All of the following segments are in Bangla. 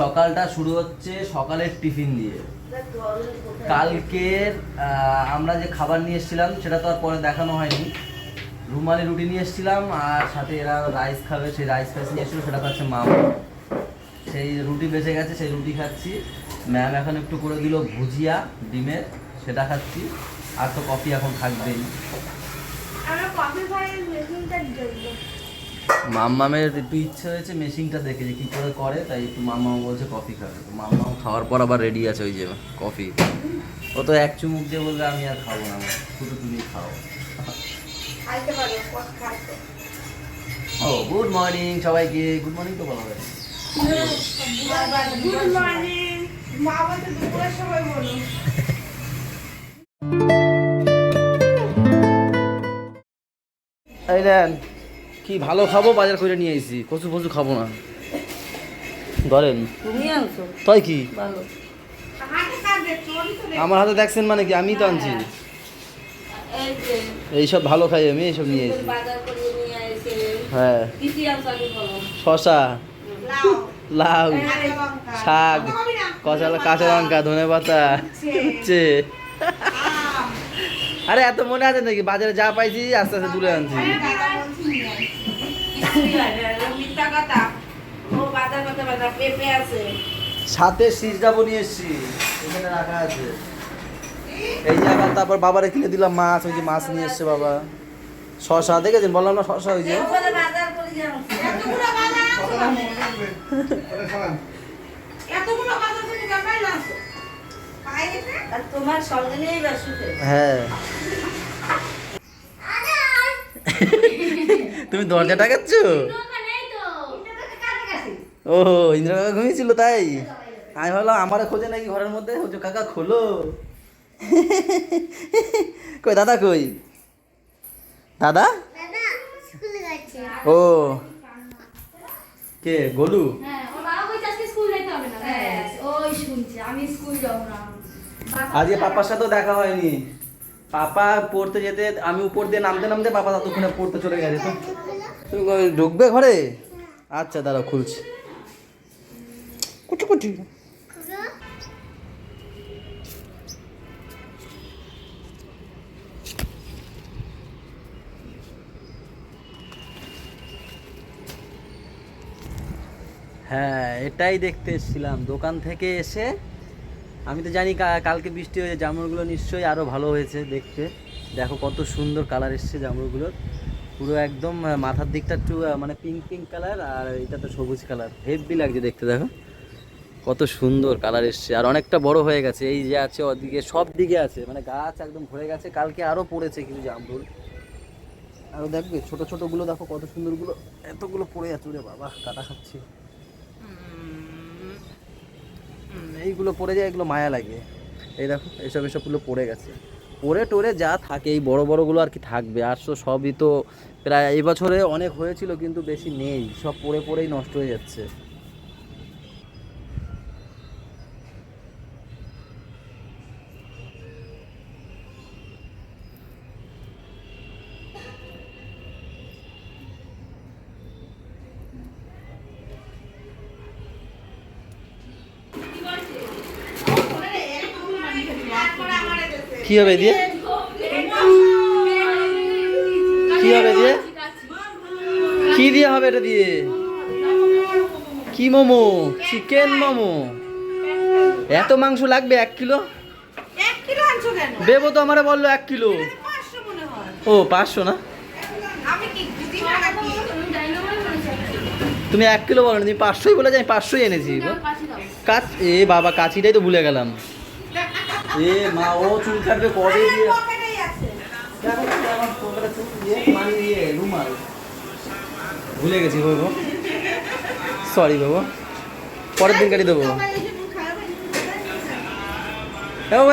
সকালটা শুরু হচ্ছে সকালের টিফিন দিয়ে। কালকের আমরা যে খাবার নিয়ে এসেছিলাম, সেটা তো আর পরে দেখানো হয়নি। রুমালি রুটি নিয়ে এসেছিলাম, আর সাথে এরা রাইস খাবে, সেই রাইস ফাইস নিয়ে এসেছিল, সেটা খাচ্ছে মামা। সেই রুটি বেঁচে গেছে, সেই রুটি খাচ্ছি। ম্যাম এখন একটু করে দিল ভুজিয়া, ডিমের, সেটা খাচ্ছি। আর তো কফি এখন থাকবেই। আমরা কফি খাইয়ের মেশিনটার জন্য মাম্মামের একটু ইচ্ছে হয়েছে মেশিনটা দেখে যে কি করে করে তাই একটু মাম্মা বলছে কফি খাবে। তো খাওয়ার পর আবার রেডি আছে ওই যে কফি। ও তো এক চুমুক দিয়ে বলবে আমি আর খাব না শুধু তুমি খাও। ও গুড মর্নিং সবাইকে। গুড মর্নিং তো বলা হয় গুড মর্নিং মা বলতে দুপুরের সময় বলো। এই দেন কি ভালো খাব বাজার করে নিয়ে এসেছি কচু ফচু খাব না। ধরেন। তুমি তাই কি। আমার হাতে দেখছেন মানে কি? আমি তো আনছি। এই যে এইসব ভালো খাই আমি এইসব নিয়ে এসেছি বাজার করে নিয়ে এসে হ্যাঁ। কি কি আনছো আগে বলো? শশা লাউ। শাক? কাঁচা কাঁচা লঙ্কা ধনে পাতা আম। আরে এত মনে আছে নাকি? বাজারে যা পাইছি আস্তে আস্তে তুলে আনছি। সাথে শীষ ডাবো নিয়ে এসছি। এখানে রাখা আছে। এই যে আবার তারপর বাবারে কিনে দিলাম মাছ ওই যে মাছ নিয়ে এসছে বাবা। শশা দেখেছেন? বললাম না শশা ওই যে। তোমার সঙ্গে নিয়েই হ্যাঁ। তুমি দরজা টাকাচ্ছ? ও ইন্দিরা কাকা ঘুমিয়েছিল তাই? আমি ভাবলাম আমার খোঁজে নাকি ঘরের মধ্যে। যে কাকা খোলো। কই দাদা কই? দাদা? ও। কে গোলু? হ্যাঁ ওর বাবা কইছে আজকে স্কুল যেতে হবে না। ওই শুনছে আমি স্কুল যাব না। আজকে পাপার সাথেও দেখা হয়নি। পাপা পড়তে যেতে, আমি উপর দিয়ে নামতে নামতে পাপা ততক্ষণে পড়তে চলে গেছে, তো। তুমি ঢুকবে ঘরে? আচ্ছা দাঁড়াও, খুলছি। কুচু কুচু। হ্যাঁ এটাই দেখতে এসেছিলাম। দোকান থেকে এসে আমি তো জানি কালকে বৃষ্টি হয়েছে, জামরুলগুলো নিশ্চয়ই আরও ভালো হয়েছে দেখতে। দেখো কত সুন্দর কালার এসছে জামরুলগুলোর। পুরো একদম মাথার দিকটা একটু মানে পিঙ্ক পিঙ্ক কালার আর এটা তো সবুজ কালার হেভি লাগছে দেখতে, দেখো। কত সুন্দর কালার এসছে। আর অনেকটা বড় হয়ে গেছে, এই যে আছে ওদিকে, সব দিকে আছে। মানে গাছ একদম ভরে গেছে। কালকে আরও পড়েছে কিছু জামরুল। আরও দেখবে, ছোটো ছোটোগুলো দেখো কত সুন্দরগুলো। এতগুলো পড়ে আছে রে বাবা, কাটা খাচ্ছি। এইগুলো পড়ে যায়, এগুলো মায়া লাগে। এই দেখো, এইসব এসবগুলো পড়ে গেছে। পড়ে টোরে যা থাকে, এই বড় বড়গুলো আর কি থাকবে। আর তো সবই তো প্রায় এই বছরে অনেক হয়েছিল, কিন্তু বেশি নেই। সব পড়ে পড়েই নষ্ট হয়ে যাচ্ছে। কি হবে দিয়ে? কি হবে দিয়ে? কি দিয়ে হবে এটা দিয়ে? কি মোমো? চিকেন মোমো? এত মাংস লাগবে এক কিলো? দেবো তো আমারে বলল এক কিলো। ও, পাঁচশো না? তুমি এক কিলো বলো তুমি পাঁচশোই বলে যাই পাঁচশোই এনেছি কাচ এ বাবা, কাছিটাই তো ভুলে গেলাম। এ মা ও চুল কাটবে কবে দিয়ে? মানে ভুলে গেছি বাবু। সরি বাবু। পরের দিন কাটি দেবো।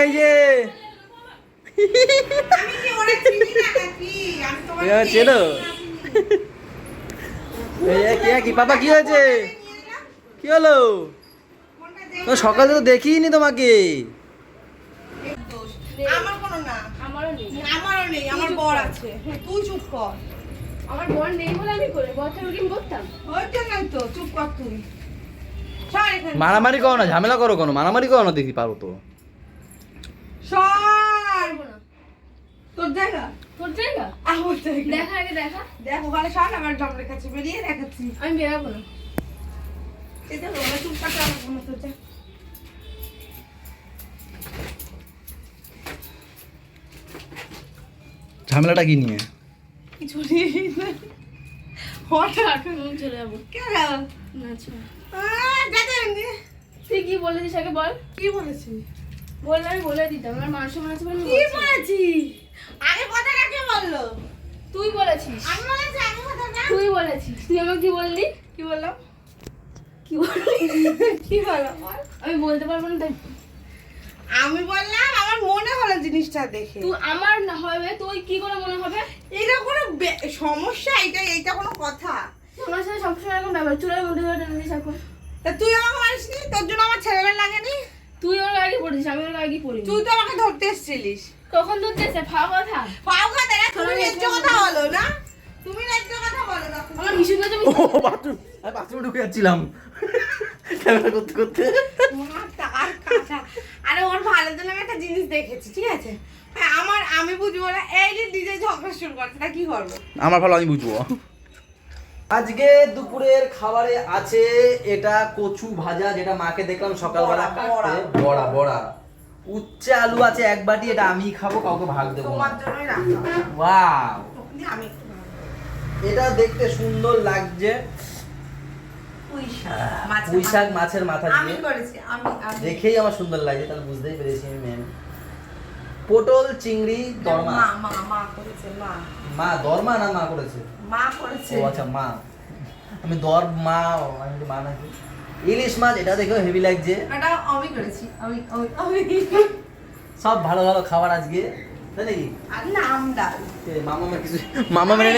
এই যে চিনি কি পাপা কি হয়েছে? কি হলো? সকালে তো দেখিনি তোমাকে। আমার কোনো না। আমারও নেই। আমারও নেই আমার বর আছে। তুই চুপ কর। আমার বোন নেই বলে আমি করি বছর রুটিন করতাম। ওইটা নাই তো চুপ কর তুই। সর মারামারি করো না ঝামেলা করো কোনো মারামারি করো না দেখি পারো তো। তোর জায়গা? তোর জায়গা? আমার জায়গা। দেখা আগে দেখা। দেখ ওখানে সর আমার জমরে কাছে বেরিয়ে দেখাচ্ছি। আমি বেরাবো না। এটা চুল কাটা আমার কোনো ঝামেলাটা কি নিয়ে? কিছু হঠাৎ চলে যাব কেন? না ছোঁয়া। আহ, যাতে এমনি। তুই কি বলেছিস আগে বল? কি বলেছি? বললে আমি বলে দিতাম আমার মানুষ মনে আছে আমি কি বলছি। বলেছি? আগে কথাটা কে বলল? তুই বলেছিস। আমি বলেছি আগে কথাটা তুই বলেছিস। তুই আমাকে কি বললি? কি বললাম? কি বললি? কি বললাম? বল? আমি বলতে পারব না তাই আমি বললাম আমার মনে হলো জিনিসটা দেখে। তুই আমার না হবে তুই কি করে মনে হবে? এটা কোনো বে- সমস্যা এটা এইটা কোনো কথা। আমার সাথে সবসময় এরকম ব্যাপার চুলের মধ্যে ধরে টেনে দিস এখন। তা তুই আমাকে মারিসনি তোর জন্য আমার ছেলেবেলা লাগেনি? তুই ওর আগে পড়েছিস আমি ওর আগে পড়ি তুই তো আমাকে ধরতে এসেছিলিস। কখন ধরতে এসে ফাও কথা। পাও কথা না তুমি আমি ন্যায্য কথা বলো না। তুমি ন্যায্য কথা বলো না আমার হিসু কাছে ও বাথরুম আমি বাথরুমে ঢুকে যাচ্ছিলাম। ক্যামেরা করতে করতে। আরে ওর ভালো জন্য আমি একটা জিনিস দেখেছি ঠিক আছে? হ্যাঁ, আমার আমি বুঝব না এই যে ডিজে ঝগড়া শুরু করছে তা কি করব? আমার ভালো আমি বুঝব। আজকে দুপুরের খাবারে আছে এটা কচু ভাজা যেটা মাকে দেখলাম সকালবেলা বড়া, কাটতে। বড়া। বড়া উচ্চে আলু আছে এক বাটি এটা আমি খাব কাউকে ভাগ দেবো তোমার জন্যই রাখলাম ওয়াও। আমি এটা দেখতে সুন্দর লাগছে। পুঁই শাক, মাছের মাথা। দিয়ে। করেছি আমি আমি। দেখেই আমার সুন্দর লাগছে তাহলে বুঝতেই পেরেছি আমি ম্যাম পটল চিংড়ি দরমা। মা মা মা করেছে মা। মা দরমা না মা করেছে? মা করেছে। ও আচ্ছা মা। আমি দর মা আমি তো মা নাকি? ইলিশ মাছ এটা দেখেও হেভি লাগছে। এটা আমি করেছি আমি আমি সব ভালো ভালো খাবার আজকে তাই নাকি? মামা কিছু মামা মানে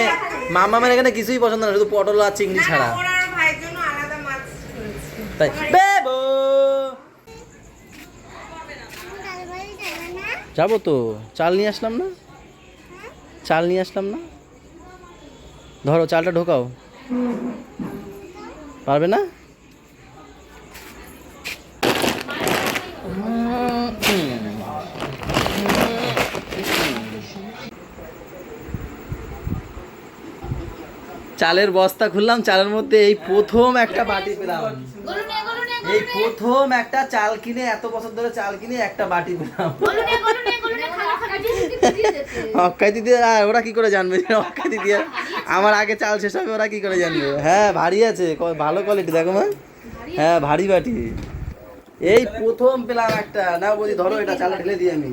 মামা মানে এখানে কিছুই পছন্দ না শুধু পটল আর চিংড়ি ছাড়া ওরা আর ভাইয়ের জন্য আলাদা মাছ করেছে তাই। বেবো! যাব তো, চাল নিয়ে আসলাম না? চাল নিয়ে আসলাম না? ধরো, চালটা ঢোকাও। পারবে না? চালের বস্তা খুললাম চালের মধ্যে এই প্রথম একটা বাটি পেলাম। এই প্রথম একটা চাল কিনে এত বছর ধরে চাল কিনে একটা বাটি পেলাম। অক্ষয় দিদি আর ওরা কি করে জানবে? অক্ষয় দিদি আমার আগে চাল শেষ হবে ওরা কি করে জানবে? হ্যাঁ ভারী আছে ভালো কোয়ালিটি দেখো মা। হ্যাঁ ভারী বাটি। এই প্রথম পেলাম একটা। না বলি ধরো এটা চালে ঢেলে দিই আমি।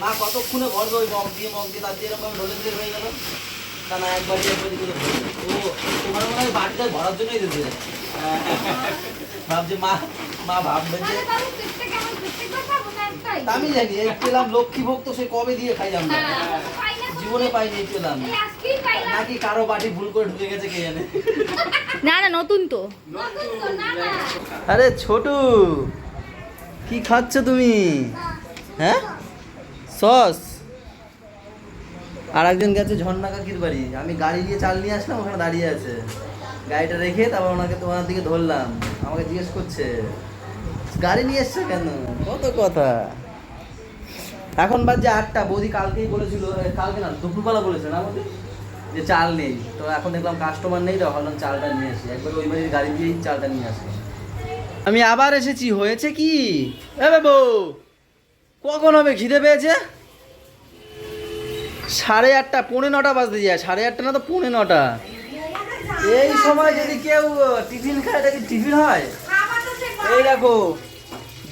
মা কতক্ষণে ভরবে ওই মগ দিয়ে মগ দিয়ে তার দিয়ে এরকম ঢলে দিয়ে হয়ে গেল? একবার তোমার মনে হয় ভরার জন্যই মা মা যে আমি জানি পেলাম লক্ষ্মী ভোগ তো সে কবে দিয়ে খাই আমরা হ্যাঁ না জীবনে পাইনি পেলাম নাকি কারও বাটি ভুল করে ঢুকে গেছে কে জানে না না, নতুন তো। আরে ছোটু, কি খাচ্ছ তুমি? হ্যাঁ? সস? আর একজন গেছে ঝর্ণা কাকির বাড়ি। আমি গাড়ি নিয়ে চাল নিয়ে আসলাম, ওখানে দাঁড়িয়ে আছে। গাড়িটা রেখে তারপর ওনাকে তোমার দিকে ধরলাম। আমাকে জিজ্ঞেস করছে, গাড়ি নিয়ে এসছো কেন? কত কথা। এখন বাজে আটটা, বৌদি কালকেই বলেছিল কালকে না, দুপুরবেলা বলেছে না আমাদের যে চাল নেই। তো এখন দেখলাম কাস্টমার নেই, তো ভাবলাম চালটা নিয়ে আসি। একবার ওই বাড়ির গাড়ি দিয়েই চালটা নিয়ে আসি। আমি আবার এসেছি, হয়েছে কি? এ বাবু কখন হবে? খিদে পেয়েছে? সাড়ে আটটা পৌনে নটা বাজতে যায়। সাড়ে আটটা না তো পৌনে নটা। এই সময় যদি কেউ টিফিন খায় এটা কি টিফিন হয়? এই দেখো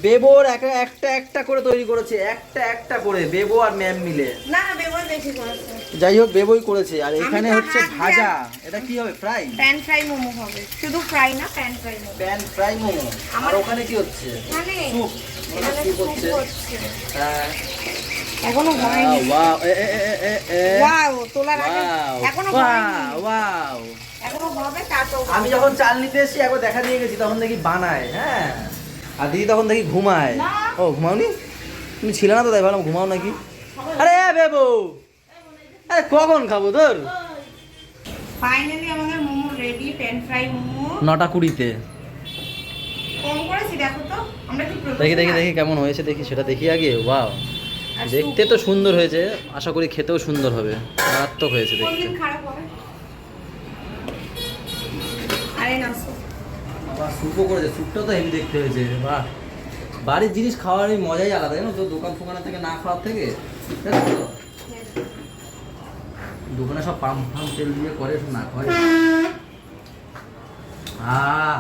বেবোর একটা একটা একটা করে তৈরি করেছে একটা একটা করে বেবো আর ম্যাম মিলে। না না বেশি করেছে। যাই হোক বেবই করেছে আর এখানে হচ্ছে ভাজা। এটা কি হবে ফ্রাই? প্যান ফ্রাই মোমো হবে। শুধু ফ্রাই না pan fry momo. Pan fry momo. আর ওখানে কি হচ্ছে? মানে স্যুপ। স্যুপ হচ্ছে। হ্যাঁ। এখনও হয়নি। ওয়াও এ এ এ এ ওয়াও তোলার আগে এখনও হয়নি। ওয়াও। এখনও হবে আমি যখন চাল নিতে এসেছি একবার দেখা দিয়ে গেছি তখন দেখি বানায় হ্যাঁ। আর দিদি তখন দেখি ঘুমায়। ও ঘুমাওনি? তুমি ছিলে না তো তাই ভাবলাম ঘুমাও নাকি? আরে বেবো আরে কখন খাব তোর ফাইনালি আমাদের momo ready pan fry momo. নটা কুড়িতে। আমরা কি দেখি দেখি দেখি কেমন হয়েছে দেখি সেটা দেখি আগে ওয়াও। দেখতে তো সুন্দর হয়েছে আশা করি খেতেও সুন্দর হবে মারাত্মক হয়েছে দেখতে। করেছে স্যুপটা তো হেভি দেখতে হয়েছে বাহ। বাড়ির জিনিস খাওয়ার এই মজাই আলাদা জানো তো দোকান ফোকানের থেকে না খাওয়ার থেকে তো? দোকানে সব পাম ফাম তেল দিয়ে করে সব না খাওয়াই। আহ।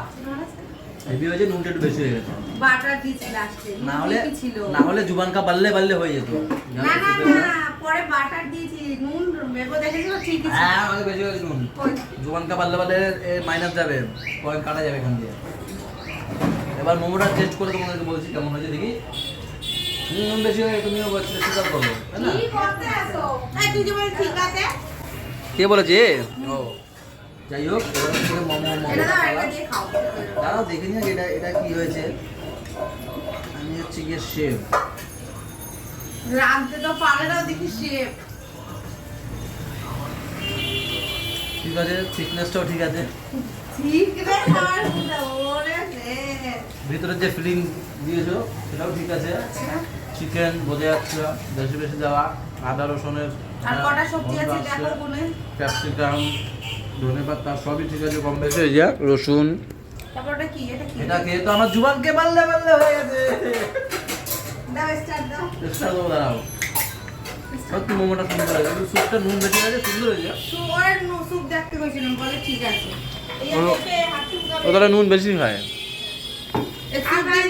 হেভি হয়েছে নুনটা একটু বেশি হয়ে গেছে। বাটার দিয়েছি লাস্টে না হলে ছিল? না হলে জুবানকা বাল্লে বাল্লে হয়ে যেত। না না না পরে বাটার দিয়েছি নুন দেখেছি তো ঠিকই ছিল হ্যাঁ বেশি হয়েছে নুন। জুবানকা বাল্লে বাল্লে মাইনাস যাবে পয়েন্ট কাটা যাবে এখান দিয়ে। এবার মোমোটা টেস্ট করে তোমাদেরকে বলছি কেমন হয়েছে দেখি। নুন বেশি হয়ে তুমিও বলছো স্বীকার করো তাই না? কি করতে আসো এই তুই যে বলে ঠিক আছে? কে বলেছে? ও। যাই হোক এবার হচ্ছে মোমো মোমো এটা এটা দাঁড়াও দেখে নিও এটা এটা কি হয়েছে। আমি হচ্ছে গিয়ে শেফ রাঁধতে তো পারে না দেখি ঠিক আছে থিকনেসটাও ঠিক আছে। ভিতরে যে ফিলিং দিয়েছ সেটাও ঠিক আছে। চিকেন বোঝা যাচ্ছে বেশি বেশি দেওয়া। আদা রসুনের ক্যাপসিকাম ধনে পাতা সবই ঠিক আছে কম বেশি। হয়ে যায় রসুন। এটা খেয়ে তো আমার জুবানকে হয়ে গেছে। সত্যি মোমোটা সুন্দর হয়েছে। কিন্তু স্যুপটা নুন বেশি হয়েছে সুন্দর হয়েছে। ওরে নসুপ দেখতে গেছিলাম বলে ঠিক আছে। ও- তাহলে নুন বেশি খায় নাকি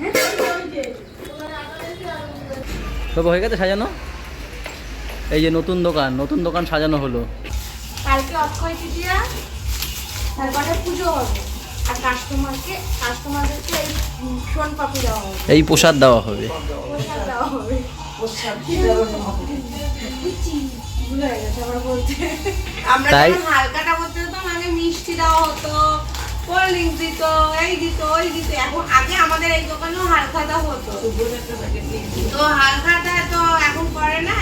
হ্যাঁ? ওই যে। তবে হয়ে গেছে সাজানো? এই যে নতুন দোকান নতুন দোকান সাজানো হলো। কালকে অক্ষয় তৃতীয়া তারপরে পুজো হবে। আর কাস্টমারকে কাস্টমারদেরকে এই সোন পাপড়ি দেওয়া হবে। এই প্রসাদ দেওয়া হবে। প্রসাদ দেওয়া হবে। আমরা তাই? হালকাটা করতে হতাম আগে মিষ্টি দেওয়া হতো কোল্ড ড্রিঙ্কস দিত এই দিত ওই দিত। এখন আগে আমাদের এই দোকানেও হালখাতা হতো। তো হালখাতা তো এখন করে না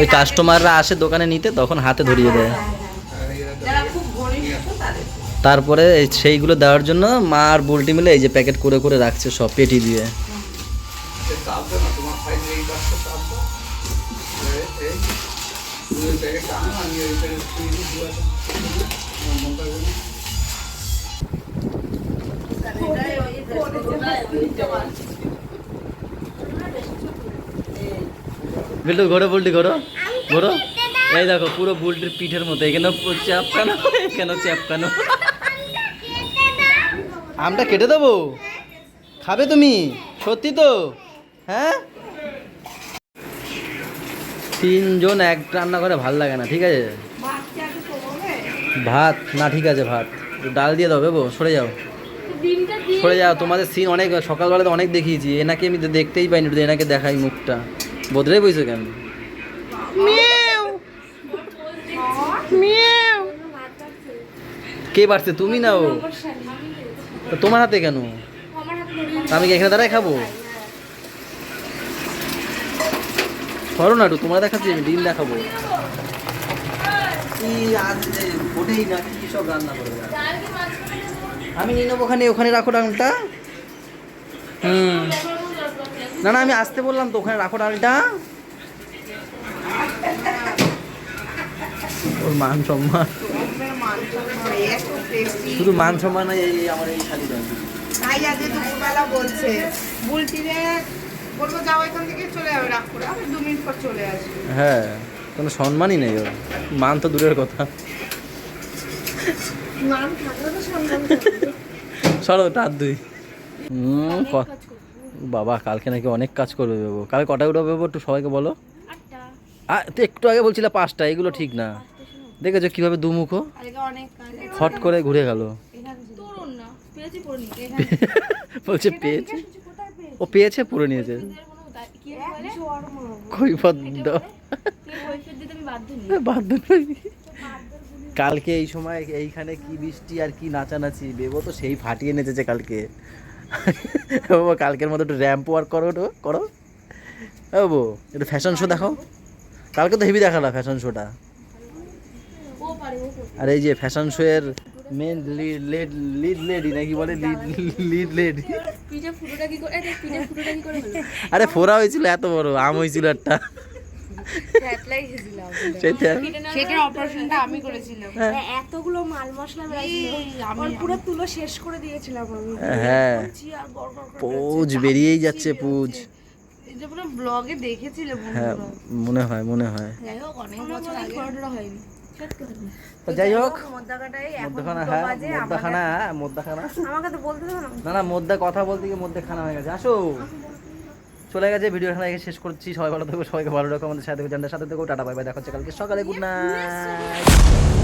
ওই কাস্টমাররা আসে দোকানে নিতে তখন হাতে ধরিয়ে দেয়। তারপরে সেইগুলো দেওয়ার জন্য মা আর বুলটি মিলে এই যে প্যাকেট করে করে রাখছে সব পেটি দিয়ে। বিল্টু ঘোরো বুলটি ঘোরো। ঘোরো। এই দেখো পুরো বুলটির পিঠের মতো এখানে চ্যাপকানো এখানে চ্যাপকানো। আমটা কেটে দেবো? খাবে তুমি? সত্যি তো? হ্যাঁ? তিনজন এক রান্না করে ভালো লাগে না ঠিক আছে? ভাত না ঠিক আছে ভাত। ডাল দিয়ে দাও বেবো সরে যাও। সরে যাও তোমাদের সিন অনেক সকালবেলাতে অনেক দেখিয়েছি এনাকে আমি তো দেখতেই পাইনি এনাকে দেখাই মুখটা। বদলে বইছো কেন? কে পারছে তুমি না ও? তো তোমার হাতে কেন? আমি কি এখানে দাঁড়ায় খাব? করো না একটু তোমার দেখাচ্ছি আমি ডিম দেখাবো। কি আজ কি সব রান্না করবে আমি নিয়ে নেব ওখানে ওখানে রাখো ডালটা। হুম। না না আমি আসতে বললাম তো ওখানে রাখো ডালটা। ওর মান সম্মান। শুধু মান সম্মান এই আমার এই শাড়ি ডাল। তাই আজকে দুপুরবেলা বলছে বুলটিরে বলব যাও এখান থেকে চলে যাবে আমি দু মিনিট পর চলে আসবে হ্যাঁ কোনো সম্মানই নেই ওর। মান তো দূরের কথা। মান থাকলে তো সম্মান সরো তার দুই। হুম বাবা কালকে নাকি অনেক কাজ করবে বেবো। কালকে কটায় উঠবে বেবো একটু সবাইকে বলো? আটটা। আ তো একটু আগে বলছিলে পাঁচটা এগুলো ঠিক না। দেখেছ কীভাবে দুমুখো? আজকে অনেক কাজ ফট করে ঘুরে গেল। বলছে পেয়েছে? ও পেয়েছে পুরো নিয়েছে? বাধ্য নই। কালকে এই সময় এইখানে কি বৃষ্টি আর কি নাচানাচি বেবো তো সেই ফাটিয়ে নেচেছে কালকে। বাবা কালকের মতো একটু র্যাম্প ওয়ার্ক করো একটু করো। ও বো একটু ফ্যাশন শো দেখো কালকে তো হেভি দেখাল ফ্যাশন শোটা আর এই যে ফ্যাশন শো এর main lead led lead lady নাকি বলে? লিড লিড লেডি পিঠে ফুটোটা কি করে এই পিঠে ফুটোটা কি করে আরে ফোরা হয়েছিল এত বড় আম হয়েছিল একটা। সেটার অপারেশনটা আমি করেছিলাম। এতগুলো মাল মশলা বেরিয়েছিল পুরো তুলো শেষ করে দিয়েছিলাম আমি। হ্যাঁ। করে পুজ বেরিয়েই যাচ্ছে পুজ। এটা পুরো ব্লগে দেখেছিলে হ্যাঁ মনে হয় মনে হয়। যাই হোক অনেক বছর আগে। হয়নি। যাই হোক হ্যাঁ হ্যাঁ আমাকে তো বলতে না। না না মধ্যে কথা বলতে গিয়ে মধ্যে খানা হয়ে গেছে। আসো। চলে গেছে, ভিডিও এখানে শেষ করছি। সবাই ভালো থাকো, সবাইকে ভালো রাখো আমাদের সাথে সাথে দেখো টাটা, বাই বাই, দেখা হচ্ছে কালকে। সকালে গুড নাইট